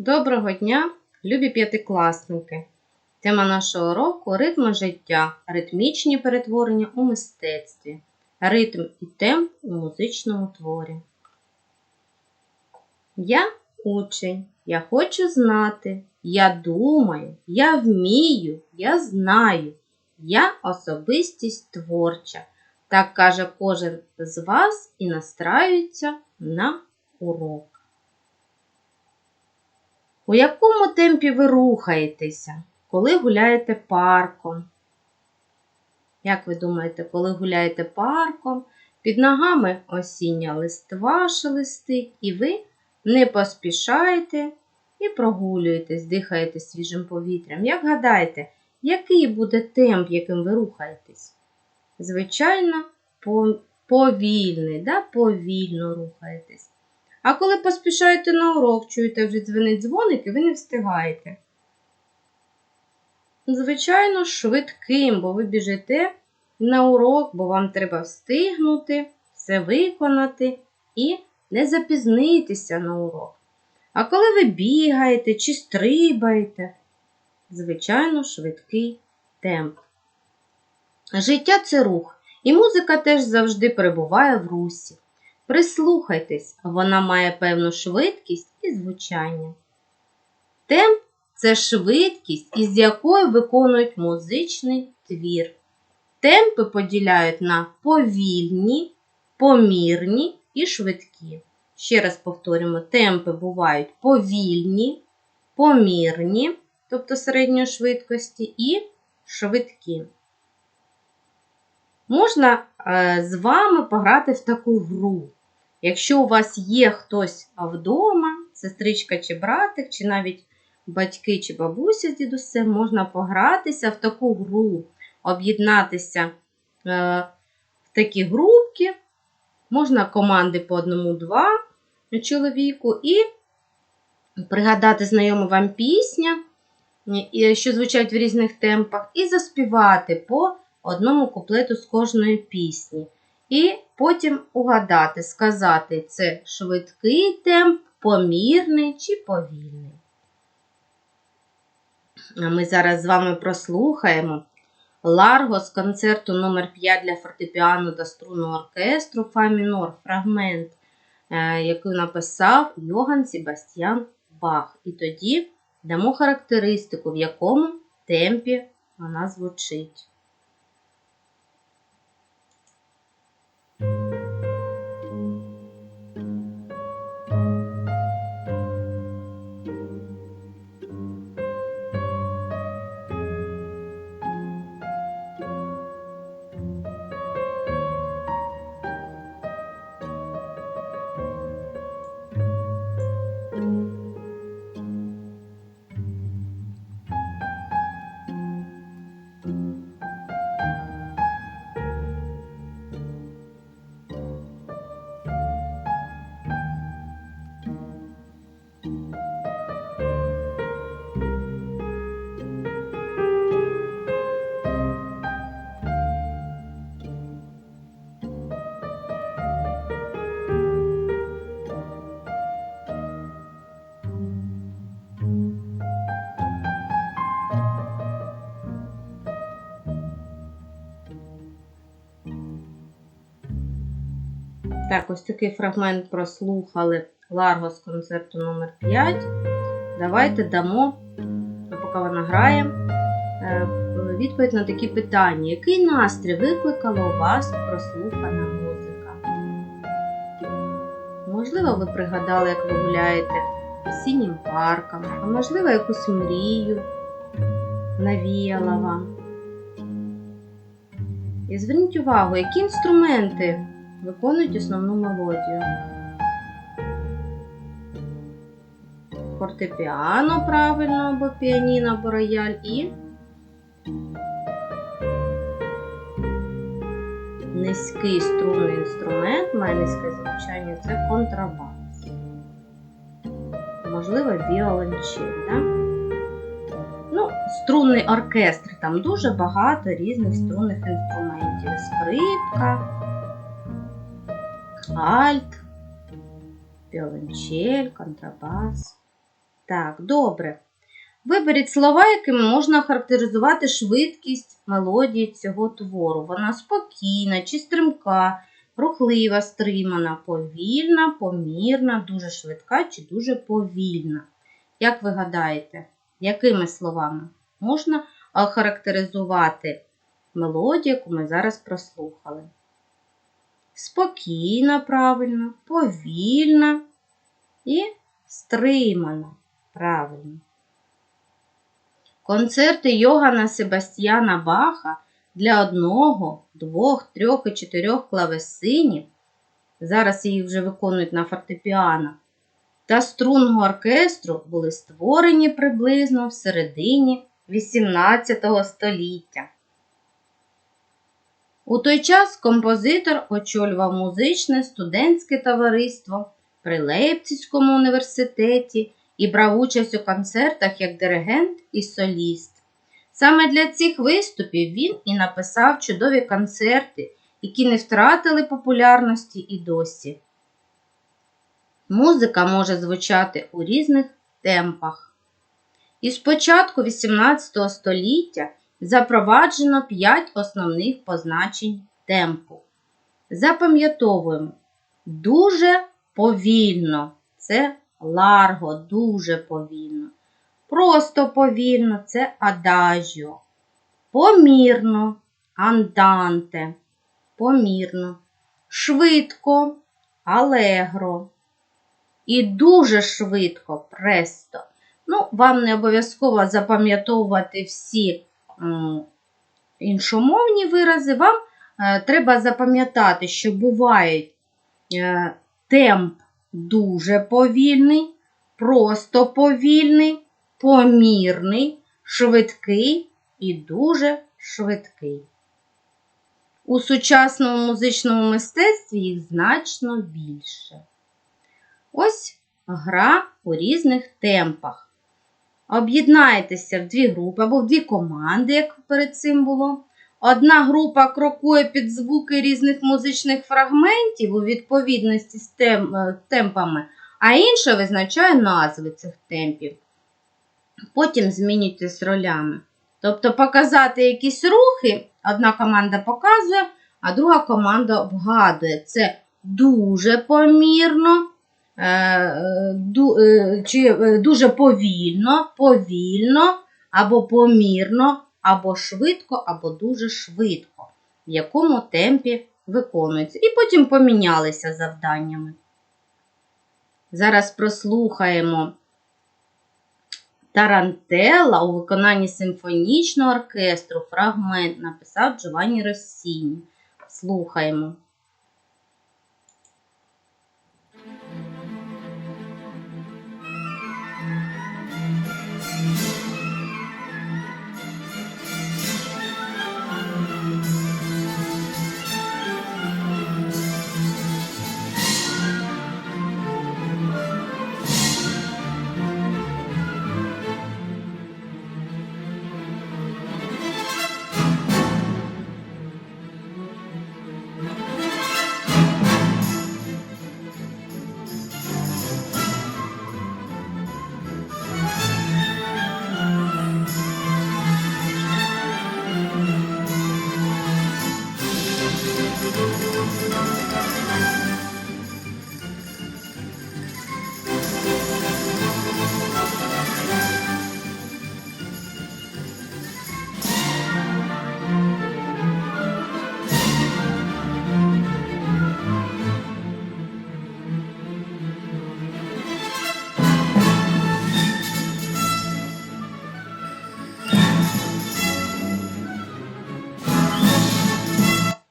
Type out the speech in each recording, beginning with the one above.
Доброго дня, любі п'ятикласники! Тема нашого уроку ритми життя, ритмічні перетворення у мистецтві, ритм і темп у музичному творі. Я учень, я хочу знати, я думаю, я вмію, я знаю, я особистість творча. Так каже кожен з вас і настраюється на урок. У якому темпі ви рухаєтеся, коли гуляєте парком? Як ви думаєте, коли гуляєте парком, під ногами осіння листва шелестить, і ви не поспішаєте і прогулюєтесь, дихаєте свіжим повітрям. Як гадаєте, який буде темп, яким ви рухаєтесь? Звичайно, повільний, да? повільно рухаєтесь. А коли поспішаєте на урок, чуєте, вже дзвонить дзвоник і ви не встигаєте. Звичайно, швидким, бо ви біжите на урок, бо вам треба встигнути, все виконати і не запізнитися на урок. А коли ви бігаєте чи стрибаєте, звичайно, швидкий темп. Життя це рух, і музика теж завжди перебуває в русі. Прислухайтесь, вона має певну швидкість і звучання. Темп це швидкість, із якою виконують музичний твір. Темпи поділяють на повільні, помірні і швидкі. Ще раз повторюємо, темпи бувають повільні, помірні, тобто середньої швидкості, і швидкі. Можна е, з вами пограти в таку гру. Якщо у вас є хтось вдома, сестричка чи братик, чи навіть батьки чи бабуся з дідусем, можна погратися в таку гру, об'єднатися е, в такі групки, можна команди по одному-два чоловіку, і пригадати знайому вам пісня, що звучать в різних темпах, і заспівати по одному куплету з кожної пісні. І потім угадати, сказати, це швидкий темп, помірний чи повільний. А ми зараз з вами прослухаємо Ларго з концерту номер 5 для фортепіано та струнного оркестру Фа мінор, фрагмент, е, який написав Йоган Себастьян Бах. І тоді дамо характеристику, в якому темпі вона звучить. Так, ось такий фрагмент прослухали Ларго з концерту номер 5 Давайте дамо, поки вона грає, е, відповідь на такі питання. Який настрій викликала у вас прослухана музика? Можливо, ви пригадали, як ви гуляєте осіннім парком, а можливо, якусь мрію навіяла вам. І зверніть увагу, які інструменти виконують основну мелодію. Фортепіано правильно або піаніно, або рояль і низький струнний інструмент, має низьке звучання це контрабас. Можливо, віолончель, да? Ну, струнний оркестр, там дуже багато різних струнних інструментів. Скрипка альт, віолончель, контрабас. Так, добре. Виберіть слова, якими можна характеризувати швидкість мелодії цього твору. Вона спокійна чи стрімка, рухлива, стримана, повільна, помірна, дуже швидка чи дуже повільна. Як ви гадаєте, якими словами можна охарактеризувати мелодію, яку ми зараз прослухали? Спокійна, правильно, повільна і стримана. Правильно. Концерти Йогана Себастьяна Баха для одного, двох, трьох і чотирьох клавесинів. Зараз їх вже виконують на фортепіано. Та струнного оркестру були створені приблизно в середині XVIII століття. У той час композитор очолював музичне студентське товариство при Лейпцизькому університеті і брав участь у концертах як диригент і соліст. Саме для цих виступів він і написав чудові концерти, які не втратили популярності і досі. Музика може звучати у різних темпах. І з початку XVIII століття запроваджено 5 основних позначень темпу. Запам'ятовуємо дуже повільно це ларго, дуже повільно. Просто повільно це адажіо. Помірно анданте. Помірно. Швидко алегро. І дуже швидко престо. Ну, вам не обов'язково запам'ятовувати всі іншомовні вирази. Вам е, треба запам'ятати, що бувають е, темп дуже повільний, просто повільний, помірний, швидкий і дуже швидкий. У сучасному музичному мистецтві їх значно більше. Ось гра у різних темпах. Об'єднайтеся в дві групи або в дві команди, як перед цим було. Одна група крокує під звуки різних музичних фрагментів у відповідності з е, темпами, а інша визначає назви цих темпів. Потім змінюйтесь ролями. Тобто показати якісь рухи, одна команда показує, а друга команда вгадує. Це дуже помірно, чи е, дуже повільно, повільно або помірно, або швидко, або дуже швидко, в якому темпі виконується. І потім помінялися завданнями. Зараз прослухаємо Тарантелла у виконанні симфонічного оркестру. Фрагмент написав Джованні Россіні. Слухаємо.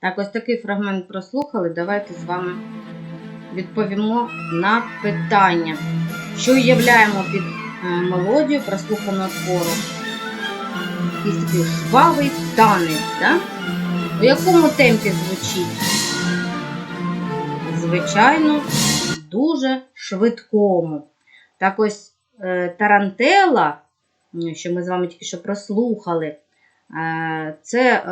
Так, ось такий фрагмент прослухали. Давайте з вами відповімо на питання, що уявляємо під е, мелодію прослуханого твору. Якийсь такий жвавий танець, да? у якому темпі звучить? Звичайно, дуже швидкому. Так ось е, Тарантела, що ми з вами тільки що прослухали, е, це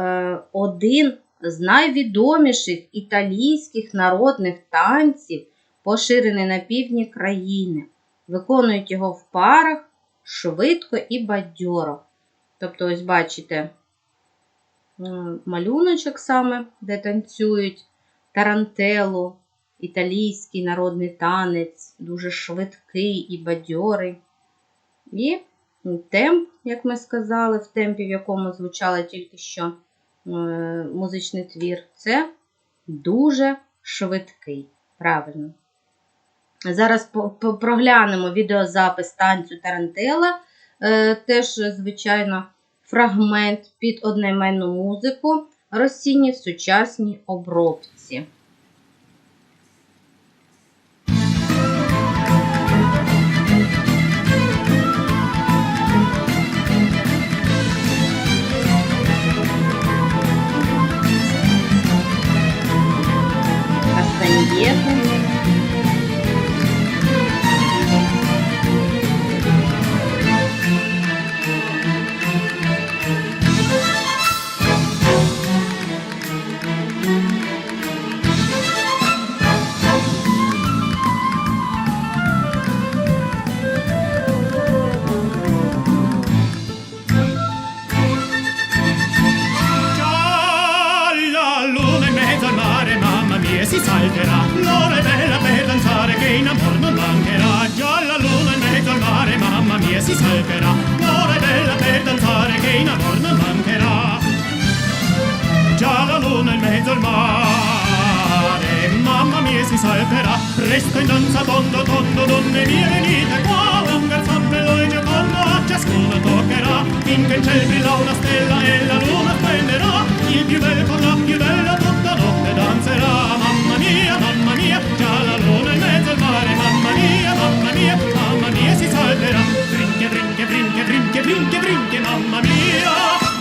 один з найвідоміших італійських народних танців, поширений на півдні країни. виконують його в парах швидко і бадьоро. Тобто, ось бачите малюночок саме, де танцюють тарантелу, італійський народний танець, дуже швидкий і бадьорий. І темп, як ми сказали, в темпі, в якому звучало тільки що е, музичний твір, це дуже швидкий. Правильно. Зараз проглянемо відеозапис танцю Тарантела. Е, теж, звичайно, фрагмент під одноіменну музику Росіні в сучасній обробці. Кастаньєту. In una stella e la luna splenderà. Il più bello con la più bella tutta notte danzerà. Mamma mia, mamma mia, già la luna in mezzo al mare. Mamma mia, mamma mia, mamma mia, si salterà. Brinche, brinche, brinche, brinche, brinche, brinche, mamma mia,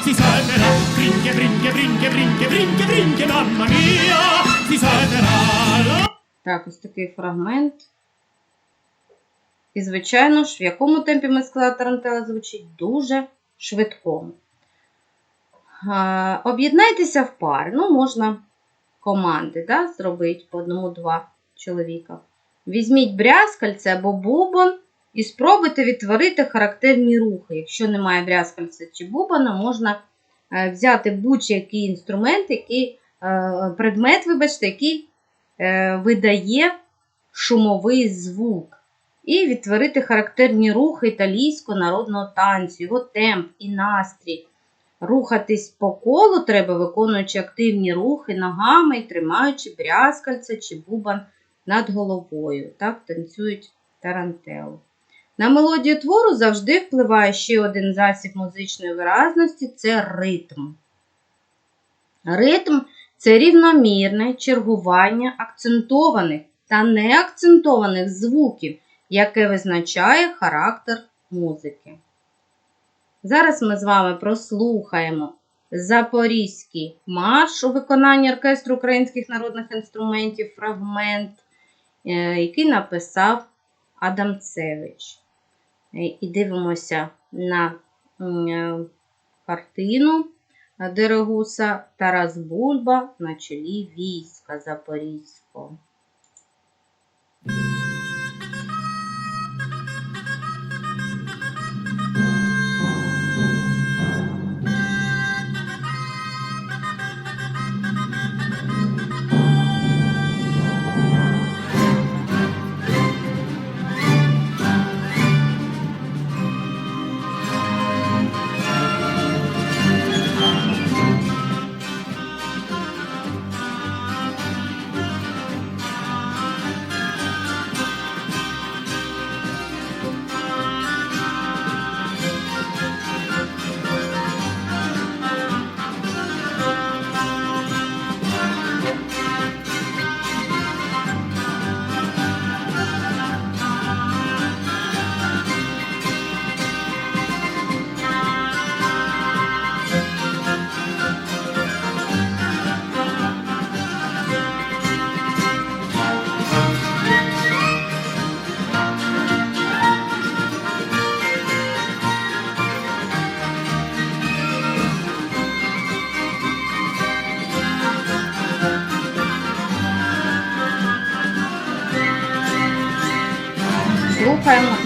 si salterà. Brinche, brinche, brinche, brinche, brinche, brinche, mamma mia, si salterà. La- Так, ось такий фрагмент. І, звичайно ж, в якому темпі ми сказали, тарантела звучить дуже швидкому. Об'єднайтеся в пари. Ну, можна команди да, зробити по одному-два чоловіка. Візьміть брязкальце або бубон і спробуйте відтворити характерні рухи. Якщо немає брязкальця чи бубона, можна е, взяти будь-який інструмент, який, е, предмет, вибачте, який е, видає шумовий звук. І відтворити характерні рухи італійського народного танцю, його темп і настрій. Рухатись по колу треба, виконуючи активні рухи ногами і тримаючи брязкальце чи бубан над головою. Так танцюють тарантелу. На мелодію твору завжди впливає ще один засіб музичної виразності це ритм. Ритм це рівномірне чергування акцентованих та неакцентованих звуків, яке визначає характер музики. Зараз ми з вами прослухаємо Запорізький марш у виконанні оркестру українських народних інструментів, фрагмент, е, який написав Адамцевич. Е, І дивимося на е, картину Дерегуса Тарас Бульба на чолі війська Запорізького.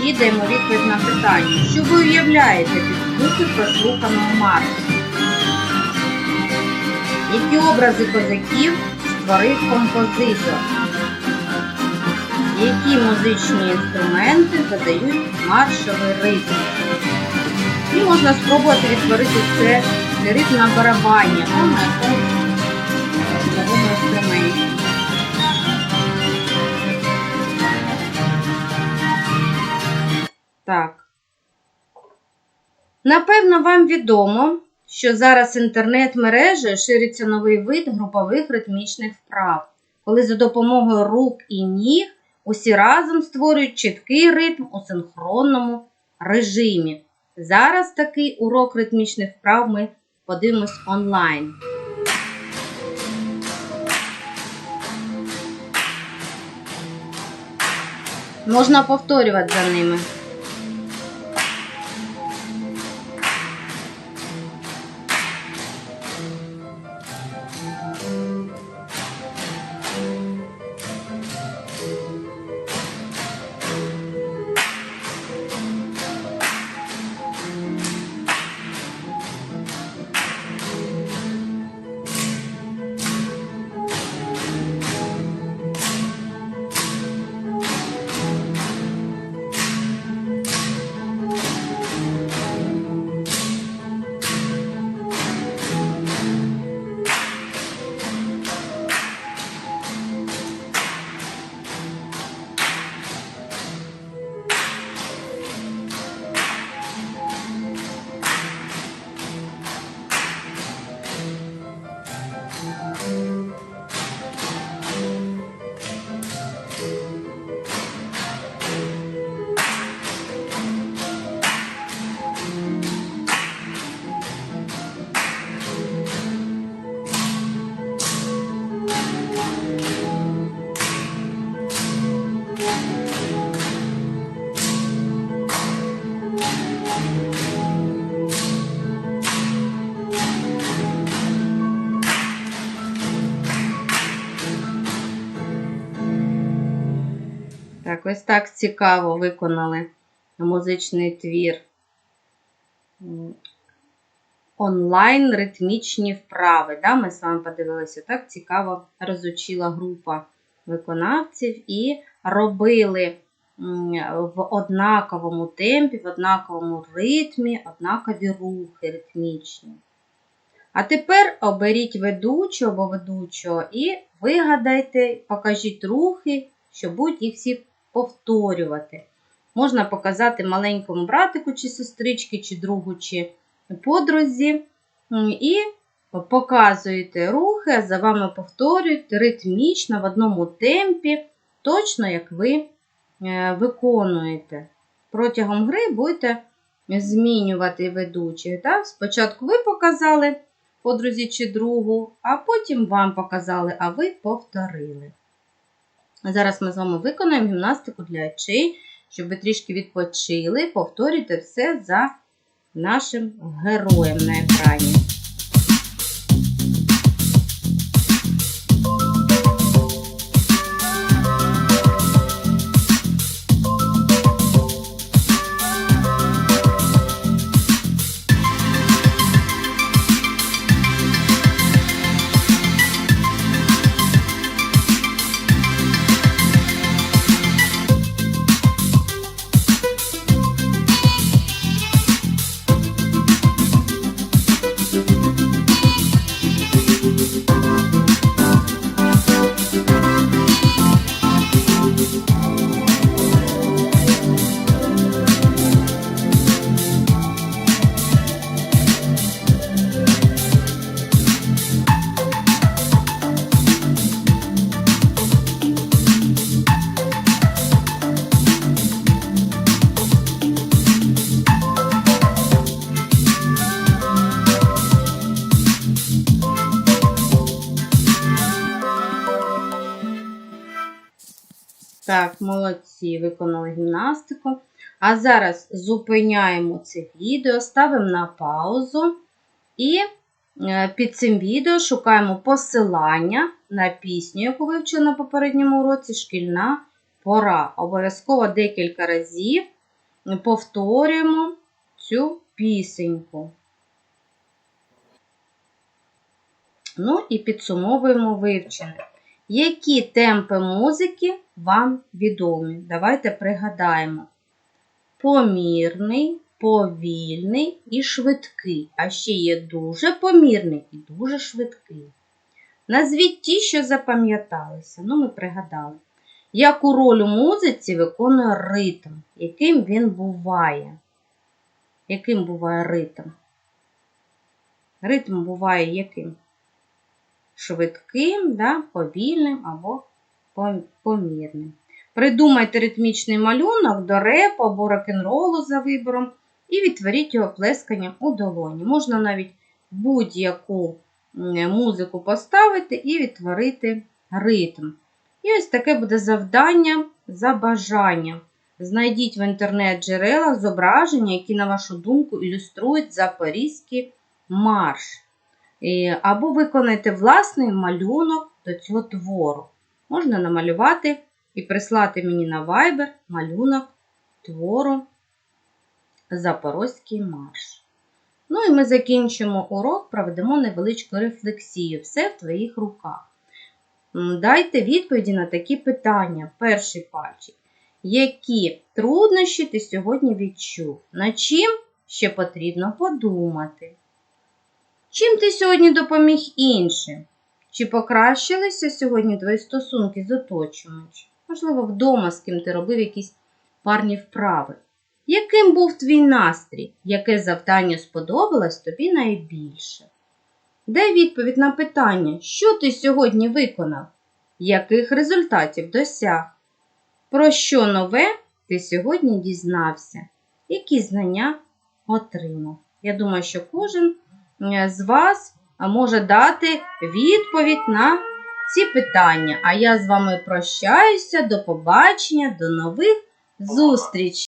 І даємо відповідь на питання. Що ви уявляєте під звуки прослуханого маршу? Які образи козаків створив композитор? Які музичні інструменти задають маршовий ритм? І можна спробувати відтворити це ритм на барабані або на якомусь інструменті. Так. Напевно, вам відомо, що зараз інтернет-мережею шириться новий вид групових ритмічних вправ, коли за допомогою рук і ніг усі разом створюють чіткий ритм у синхронному режимі. Зараз такий урок ритмічних вправ ми подивимось онлайн. Можна повторювати за ними. Так, ось так цікаво виконали музичний твір. Онлайн ритмічні вправи. Да? Ми з вами подивилися, так цікаво розучила група виконавців і робили в однаковому темпі, в однаковому ритмі, однакові рухи ритмічні. А тепер оберіть ведучого або ведучого і вигадайте, покажіть рухи, що будуть їх всі повторювати. Можна показати маленькому братику, чи сестрички, чи другу, чи подрузі. І показуєте рухи, за вами повторюють ритмічно в одному темпі, точно як ви е, виконуєте. Протягом гри будете змінювати ведучих. Спочатку ви показали подрузі чи другу, а потім вам показали, а ви повторили. Зараз ми з вами виконаємо гімнастику для очей, щоб ви трішки відпочили. Повторюйте все за нашим героєм на екрані. Так, молодці, виконали гімнастику. А зараз зупиняємо це відео, ставимо на паузу і е, під цим відео шукаємо посилання на пісню, яку вивчили на попередньому уроці шкільна пора. Обов'язково декілька разів повторюємо цю пісеньку. Ну і підсумовуємо вивчене. Які темпи музики вам відомі? Давайте пригадаємо. Помірний, повільний і швидкий. А ще є дуже помірний і дуже швидкий. Назвіть ті, що запам'яталися. Ну, ми пригадали. Яку роль у музиці виконує ритм? Яким він буває? Яким буває ритм? Ритм буває яким? Швидким, да, повільним або помірним. Придумайте ритмічний малюнок до репу або рок-н-ролу за вибором і відтворіть його плесканням у долоні. Можна навіть будь-яку музику поставити і відтворити ритм. І ось таке буде завдання за бажанням. Знайдіть в інтернет-джерелах зображення, які, на вашу думку, ілюструють запорізький марш. Або виконайте власний малюнок до цього твору. Можна намалювати і прислати мені на Viber малюнок твору Запорозький марш. Ну і ми закінчимо урок, проведемо невеличку рефлексію. Все в твоїх руках. Дайте відповіді на такі питання. Перший пальчик. Які труднощі ти сьогодні відчув? Над чим ще потрібно подумати? Чим ти сьогодні допоміг іншим? Чи покращилися сьогодні твої стосунки з оточуючим? Можливо, вдома з ким ти робив якісь парні вправи. Яким був твій настрій? Яке завдання сподобалось тобі найбільше? Дай відповідь на питання, що ти сьогодні виконав? Яких результатів досяг? Про що нове ти сьогодні дізнався? Які знання отримав? Я думаю, що кожен з вас може дати відповідь на ці питання. А я з вами прощаюся. До побачення, до нових зустрічей!